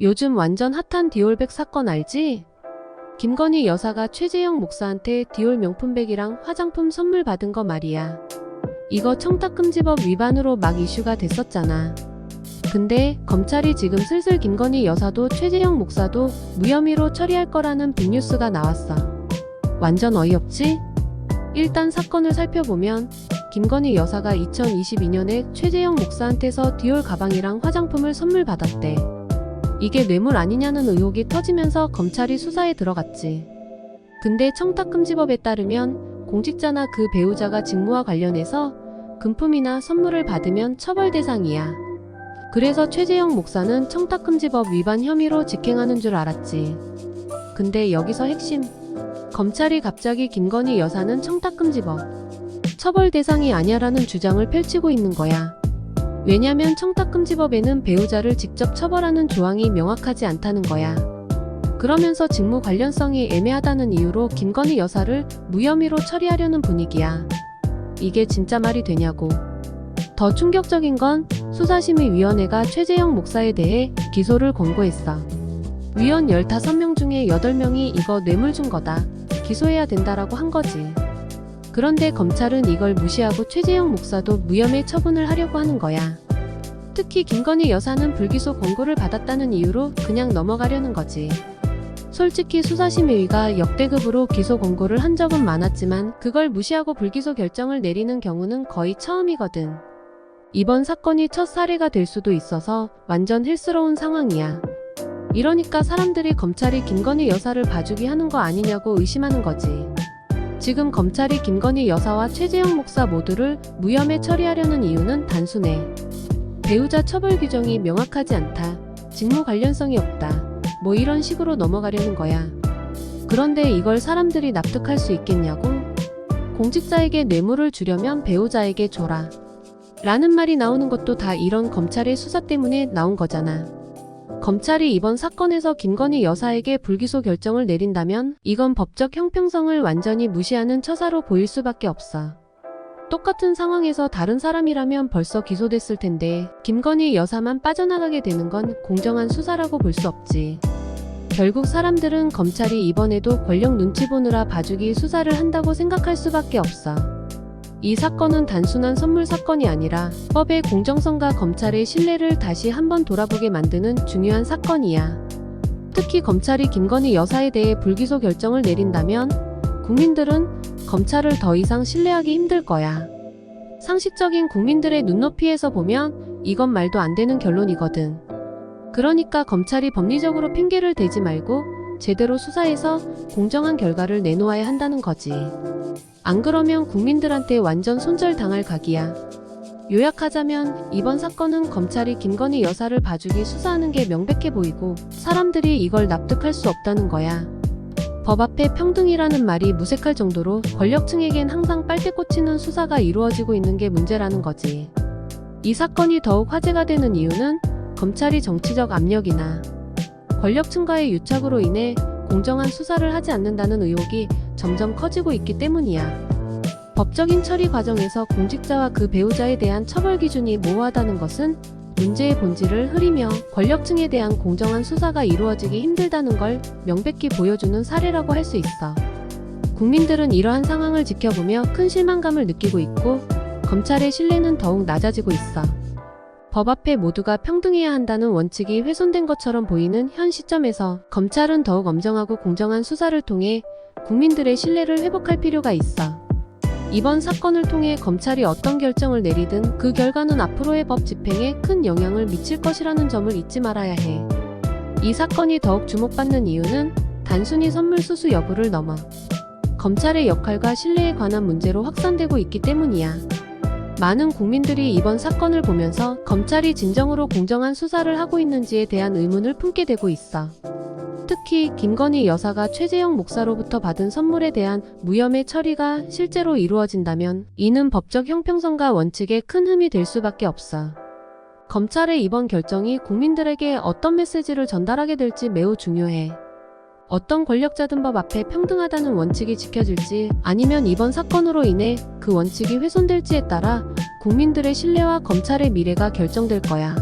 요즘 완전 핫한 디올백 사건 알지? 김건희 여사가 최재형 목사한테 디올 명품백이랑 화장품 선물 받은 거 말이야. 이거 청탁금지법 위반으로 막 이슈가 됐었잖아. 근데 검찰이 지금 슬슬 김건희 여사도 최재형 목사도 무혐의로 처리할 거라는 빅뉴스가 나왔어. 완전 어이없지? 일단 사건을 살펴보면 김건희 여사가 2022년에 최재형 목사한테서 디올 가방이랑 화장품을 선물 받았대. 이게 뇌물 아니냐는 의혹이 터지면서 검찰이 수사에 들어갔지. 근데 청탁금지법에 따르면 공직자나 그 배우자가 직무와 관련해서 금품이나 선물을 받으면 처벌 대상이야. 그래서 최재형 목사는 청탁금지법 위반 혐의로 직행하는 줄 알았지. 근데 여기서 핵심. 검찰이 갑자기 김건희 여사는 청탁금지법 처벌 대상이 아니야라는 주장을 펼치고 있는 거야. 왜냐면 청탁금지법에는 배우자를 직접 처벌하는 조항이 명확하지 않다는 거야. 그러면서 직무 관련성이 애매하다는 이유로 김건희 여사를 무혐의로 처리하려는 분위기야. 이게 진짜 말이 되냐고. 더 충격적인 건 수사심의위원회가 최재형 목사에 대해 기소를 권고했어. 위원 15명 중에 8명이 이거 뇌물 준 거다. 기소해야 된다라고 한 거지. 그런데 검찰은 이걸 무시하고 최재형 목사도 무혐의 처분을 하려고 하는 거야. 특히 김건희 여사는 불기소 권고를 받았다는 이유로 그냥 넘어가려는 거지. 솔직히 수사심의위가 역대급으로 기소 권고를 한 적은 많았지만 그걸 무시하고 불기소 결정을 내리는 경우는 거의 처음이거든. 이번 사건이 첫 사례가 될 수도 있어서 완전 힐스러운 상황이야. 이러니까 사람들이 검찰이 김건희 여사를 봐주기 하는 거 아니냐고 의심하는 거지. 지금 검찰이 김건희 여사와 최재형 목사 모두를 무혐의 처리하려는 이유는 단순해. 배우자 처벌 규정이 명확하지 않다. 직무 관련성이 없다. 뭐 이런 식으로 넘어가려는 거야. 그런데 이걸 사람들이 납득할 수 있겠냐고? 공직자에게 뇌물을 주려면 배우자에게 줘라. 라는 말이 나오는 것도 다 이런 검찰의 수사 때문에 나온 거잖아. 검찰이 이번 사건에서 김건희 여사에게 불기소 결정을 내린다면 이건 법적 형평성을 완전히 무시하는 처사로 보일 수밖에 없어. 똑같은 상황에서 다른 사람이라면 벌써 기소됐을 텐데 김건희 여사만 빠져나가게 되는 건 공정한 수사라고 볼 수 없지. 결국 사람들은 검찰이 이번에도 권력 눈치 보느라 봐주기 수사를 한다고 생각할 수밖에 없어. 이 사건은 단순한 선물 사건이 아니라 법의 공정성과 검찰의 신뢰를 다시 한번 돌아보게 만드는 중요한 사건이야. 특히 검찰이 김건희 여사에 대해 불기소 결정을 내린다면 국민들은 검찰을 더 이상 신뢰하기 힘들 거야. 상식적인 국민들의 눈높이에서 보면 이건 말도 안 되는 결론이거든. 그러니까 검찰이 법리적으로 핑계를 대지 말고 제대로 수사해서 공정한 결과를 내놓아야 한다는 거지. 안 그러면 국민들한테 완전 손절당할 각이야. 요약하자면 이번 사건은 검찰이 김건희 여사를 봐주기 수사하는 게 명백해 보이고 사람들이 이걸 납득할 수 없다는 거야. 법 앞에 평등이라는 말이 무색할 정도로 권력층에겐 항상 빨대 꽂히는 수사가 이루어지고 있는 게 문제라는 거지. 이 사건이 더욱 화제가 되는 이유는 검찰이 정치적 압력이나 권력층과의 유착으로 인해 공정한 수사를 하지 않는다는 의혹이 점점 커지고 있기 때문이야. 법적인 처리 과정에서 공직자와 그 배우자에 대한 처벌 기준이 모호하다는 것은 문제의 본질을 흐리며 권력층에 대한 공정한 수사가 이루어지기 힘들다는 걸 명백히 보여주는 사례라고 할 수 있어. 국민들은 이러한 상황을 지켜보며 큰 실망감을 느끼고 있고 검찰의 신뢰는 더욱 낮아지고 있어. 법 앞에 모두가 평등해야 한다는 원칙이 훼손된 것처럼 보이는 현 시점에서 검찰은 더욱 엄정하고 공정한 수사를 통해 국민들의 신뢰를 회복할 필요가 있어. 이번 사건을 통해 검찰이 어떤 결정을 내리든 그 결과는 앞으로의 법 집행에 큰 영향을 미칠 것이라는 점을 잊지 말아야 해. 이 사건이 더욱 주목받는 이유는 단순히 선물 수수 여부를 넘어 검찰의 역할과 신뢰에 관한 문제로 확산되고 있기 때문이야. 많은 국민들이 이번 사건을 보면서 검찰이 진정으로 공정한 수사를 하고 있는지에 대한 의문을 품게 되고 있어. 특히 김건희 여사가 최재형 목사로부터 받은 선물에 대한 무혐의 처리가 실제로 이루어진다면 이는 법적 형평성과 원칙에 큰 흠이 될 수밖에 없어. 검찰의 이번 결정이 국민들에게 어떤 메시지를 전달하게 될지 매우 중요해. 어떤 권력자든 법 앞에 평등하다는 원칙이 지켜질지 아니면 이번 사건으로 인해 그 원칙이 훼손될지에 따라 국민들의 신뢰와 검찰의 미래가 결정될 거야.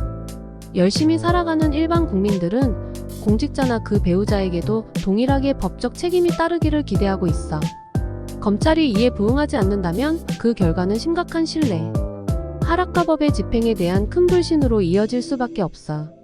열심히 살아가는 일반 국민들은 공직자나 그 배우자에게도 동일하게 법적 책임이 따르기를 기대하고 있어. 검찰이 이에 부응하지 않는다면 그 결과는 심각한 신뢰, 하락과 법의 집행에 대한 큰 불신으로 이어질 수밖에 없어.